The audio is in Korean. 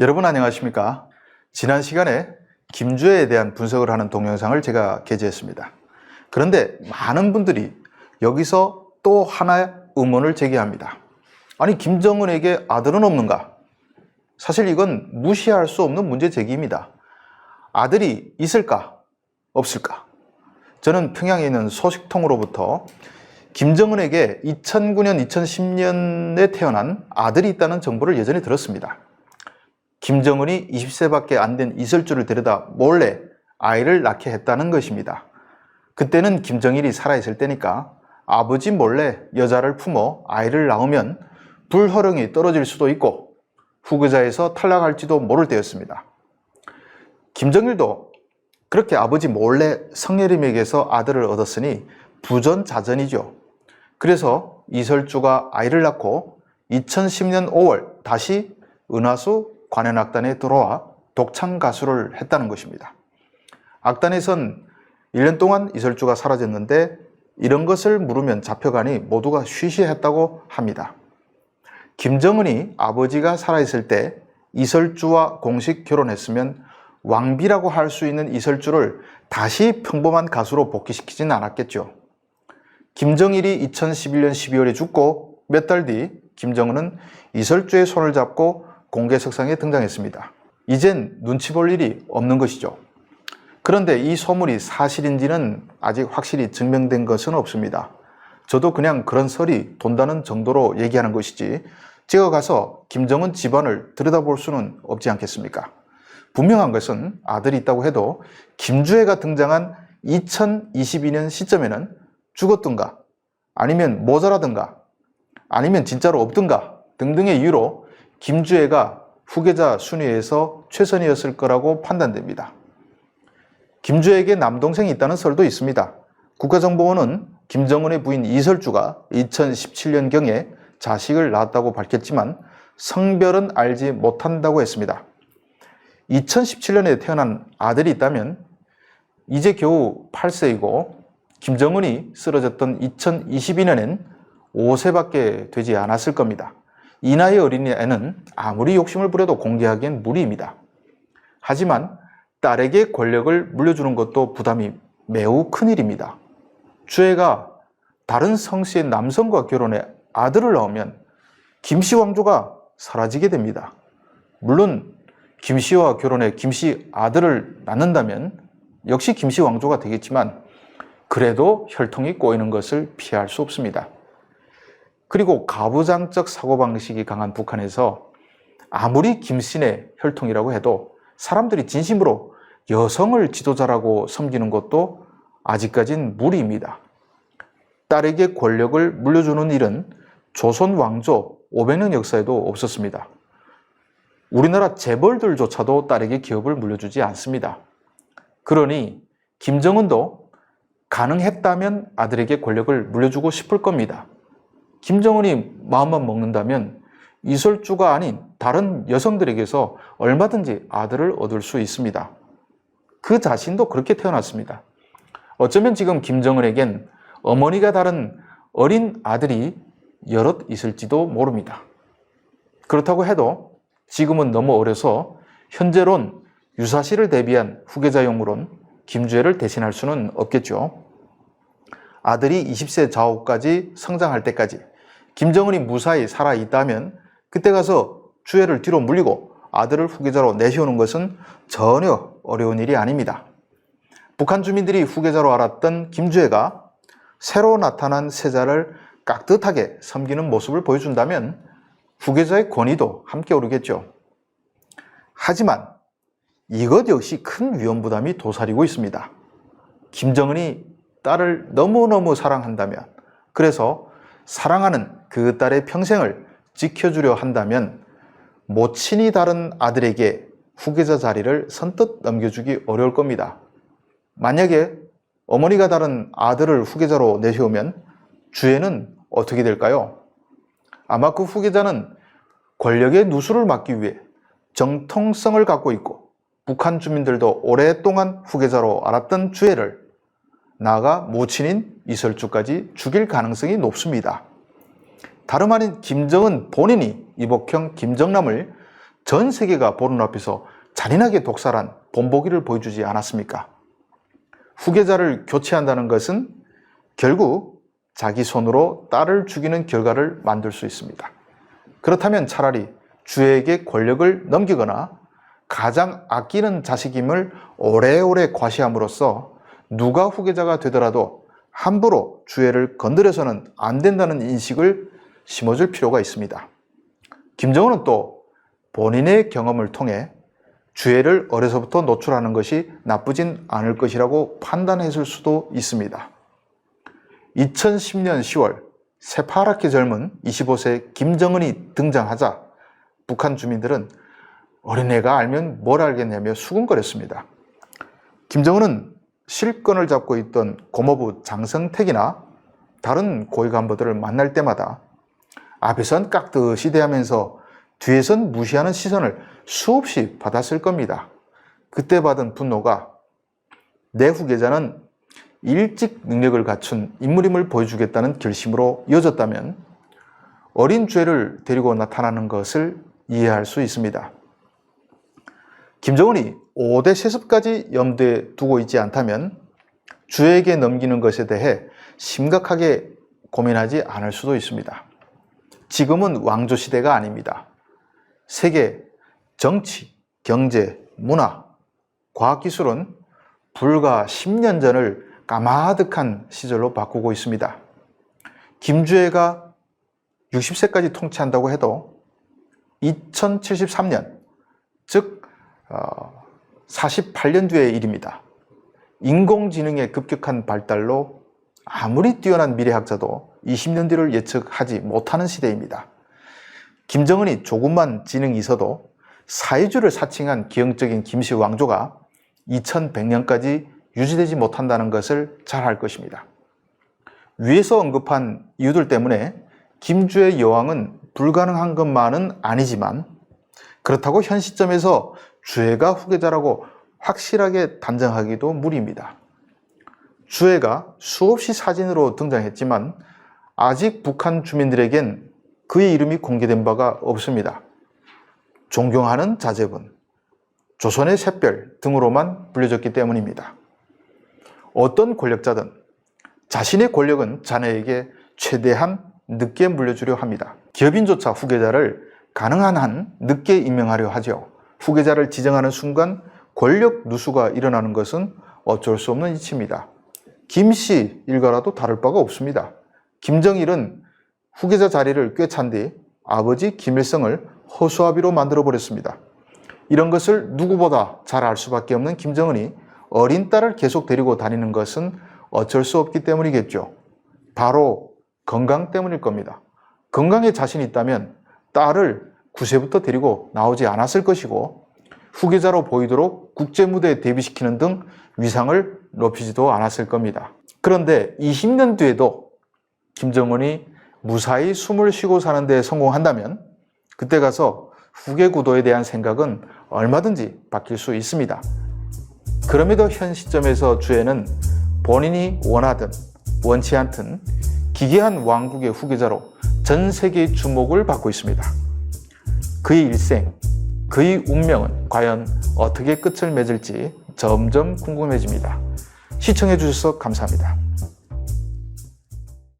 여러분 안녕하십니까? 지난 시간에 김주애에 대한 분석을 하는 동영상을 제가 게재했습니다. 그런데 많은 분들이 여기서 또 하나의 의문을 제기합니다. 아니, 김정은에게 아들은 없는가? 사실 이건 무시할 수 없는 문제 제기입니다. 아들이 있을까? 없을까? 저는 평양에 있는 소식통으로부터 김정은에게 2009년, 2010년에 태어난 아들이 있다는 정보를 예전에 들었습니다. 김정은이 20세밖에 안 된 이설주를 데려다 몰래 아이를 낳게 했다는 것입니다. 그때는 김정일이 살아있을 때니까 아버지 몰래 여자를 품어 아이를 낳으면 불허령이 떨어질 수도 있고 후계자에서 탈락할지도 모를 때였습니다. 김정일도 그렇게 아버지 몰래 성예림에게서 아들을 얻었으니 부전자전이죠. 그래서 이설주가 아이를 낳고 2010년 5월 다시 은하수 관현악단에 들어와 독창 가수를 했다는 것입니다. 악단에선 1년 동안 이설주가 사라졌는데 이런 것을 물으면 잡혀가니 모두가 쉬쉬했다고 합니다. 김정은이 아버지가 살아있을 때 이설주와 공식 결혼했으면 왕비라고 할 수 있는 이설주를 다시 평범한 가수로 복귀시키진 않았겠죠. 김정일이 2011년 12월에 죽고 몇 달 뒤 김정은은 이설주의 손을 잡고 공개석상에 등장했습니다. 이젠 눈치 볼 일이 없는 것이죠. 그런데 이 소문이 사실인지는 아직 확실히 증명된 것은 없습니다. 저도 그냥 그런 설이 돈다는 정도로 얘기하는 것이지 제가 가서 김정은 집안을 들여다볼 수는 없지 않겠습니까? 분명한 것은 아들이 있다고 해도 김주애가 등장한 2022년 시점에는 죽었든가 아니면 모자라든가 아니면 진짜로 없든가 등등의 이유로 김주애가 후계자 순위에서 최선이었을 거라고 판단됩니다. 김주애에게 남동생이 있다는 설도 있습니다. 국가정보원은 김정은의 부인 이설주가 2017년경에 자식을 낳았다고 밝혔지만 성별은 알지 못한다고 했습니다. 2017년에 태어난 아들이 있다면 이제 겨우 8세이고 김정은이 쓰러졌던 2022년엔 5세밖에 되지 않았을 겁니다. 이 나이 어린애는 아무리 욕심을 부려도 공개하기엔 무리입니다. 하지만 딸에게 권력을 물려주는 것도 부담이 매우 큰 일입니다. 주애가 다른 성씨의 남성과 결혼해 아들을 낳으면 김씨 왕조가 사라지게 됩니다. 물론 김씨와 결혼해 김씨 아들을 낳는다면 역시 김씨 왕조가 되겠지만 그래도 혈통이 꼬이는 것을 피할 수 없습니다. 그리고 가부장적 사고방식이 강한 북한에서 아무리 김씨네 혈통이라고 해도 사람들이 진심으로 여성을 지도자라고 섬기는 것도 아직까진 무리입니다. 딸에게 권력을 물려주는 일은 조선 왕조 500년 역사에도 없었습니다. 우리나라 재벌들조차도 딸에게 기업을 물려주지 않습니다. 그러니 김정은도 가능했다면 아들에게 권력을 물려주고 싶을 겁니다. 김정은이 마음만 먹는다면 이설주가 아닌 다른 여성들에게서 얼마든지 아들을 얻을 수 있습니다. 그 자신도 그렇게 태어났습니다. 어쩌면 지금 김정은에겐 어머니가 다른 어린 아들이 여럿 있을지도 모릅니다. 그렇다고 해도 지금은 너무 어려서 현재론 유사시를 대비한 후계자용으론 김주애를 대신할 수는 없겠죠. 아들이 20세 좌우까지 성장할 때까지 김정은이 무사히 살아 있다면 그때 가서 주애를 뒤로 물리고 아들을 후계자로 내세우는 것은 전혀 어려운 일이 아닙니다. 북한 주민들이 후계자로 알았던 김주애가 새로 나타난 세자를 깍듯하게 섬기는 모습을 보여준다면 후계자의 권위도 함께 오르겠죠. 하지만 이것 역시 큰 위험 부담이 도사리고 있습니다. 김정은이 딸을 너무너무 사랑한다면, 그래서 사랑하는 그 딸의 평생을 지켜주려 한다면, 모친이 다른 아들에게 후계자 자리를 선뜻 넘겨주기 어려울 겁니다. 만약에 어머니가 다른 아들을 후계자로 내세우면 주애는 어떻게 될까요? 아마 그 후계자는 권력의 누수를 막기 위해 정통성을 갖고 있고 북한 주민들도 오랫동안 후계자로 알았던 주애를 나아가 모친인 이설주까지 죽일 가능성이 높습니다. 다름 아닌 김정은 본인이 이복형 김정남을 전 세계가 보는 앞에서 잔인하게 독살한 본보기를 보여주지 않았습니까? 후계자를 교체한다는 것은 결국 자기 손으로 딸을 죽이는 결과를 만들 수 있습니다. 그렇다면 차라리 주에게 권력을 넘기거나 가장 아끼는 자식임을 오래오래 과시함으로써 누가 후계자가 되더라도 함부로 주애를 건드려서는 안 된다는 인식을 심어줄 필요가 있습니다. 김정은은 또 본인의 경험을 통해 주애를 어려서부터 노출하는 것이 나쁘진 않을 것이라고 판단했을 수도 있습니다. 2010년 10월 새파랗게 젊은 25세 김정은이 등장하자 북한 주민들은 어린애가 알면 뭘 알겠냐며 수군거렸습니다. 김정은은 실권을 잡고 있던 고모부 장성택이나 다른 고위 간부들을 만날 때마다 앞에선 깍듯이 대하면서 뒤에선 무시하는 시선을 수없이 받았을 겁니다. 그때 받은 분노가 내 후계자는 일찍 능력을 갖춘 인물임을 보여주겠다는 결심으로 이어졌다면 어린 죄를 데리고 나타나는 것을 이해할 수 있습니다. 김정은이 5대 세습까지 염두에 두고 있지 않다면 주에게 넘기는 것에 대해 심각하게 고민하지 않을 수도 있습니다. 지금은 왕조 시대가 아닙니다. 세계 정치, 경제, 문화, 과학기술은 불과 10년 전을 까마득한 시절로 바꾸고 있습니다. 김주애가 60세까지 통치한다고 해도 2073년, 즉 48년 뒤의 일입니다. 인공지능의 급격한 발달로 아무리 뛰어난 미래학자도 20년 뒤를 예측하지 못하는 시대입니다. 김정은이 조금만 지능이 있어도 사회주를 사칭한 기형적인 김씨 왕조가 2100년까지 유지되지 못한다는 것을 잘 알 것입니다. 위에서 언급한 이유들 때문에 김주의 여왕은 불가능한 것만은 아니지만 그렇다고 현 시점에서 주애가 후계자라고 확실하게 단정하기도 무리입니다. 주애가 수없이 사진으로 등장했지만 아직 북한 주민들에겐 그의 이름이 공개된 바가 없습니다. 존경하는 자제분, 조선의 샛별 등으로만 불려졌기 때문입니다. 어떤 권력자든 자신의 권력은 자녀에게 최대한 늦게 물려주려 합니다. 기업인조차 후계자를 가능한 한 늦게 임명하려 하죠. 후계자를 지정하는 순간 권력 누수가 일어나는 것은 어쩔 수 없는 이치입니다. 김씨 일가라도 다를 바가 없습니다. 김정일은 후계자 자리를 꿰찬 뒤 아버지 김일성을 허수아비로 만들어버렸습니다. 이런 것을 누구보다 잘 알 수밖에 없는 김정은이 어린 딸을 계속 데리고 다니는 것은 어쩔 수 없기 때문이겠죠. 바로 건강 때문일 겁니다. 건강에 자신이 있다면 딸을 9세부터 데리고 나오지 않았을 것이고 후계자로 보이도록 국제무대에 데뷔시키는 등 위상을 높이지도 않았을 겁니다. 그런데 20년 뒤에도 김정은이 무사히 숨을 쉬고 사는 데 성공한다면 그때 가서 후계 구도에 대한 생각은 얼마든지 바뀔 수 있습니다. 그럼에도 현 시점에서 주에는 본인이 원하든 원치 않든 기괴한 왕국의 후계자로 전 세계의 주목을 받고 있습니다. 그의 일생, 그의 운명은 과연 어떻게 끝을 맺을지 점점 궁금해집니다. 시청해 주셔서 감사합니다.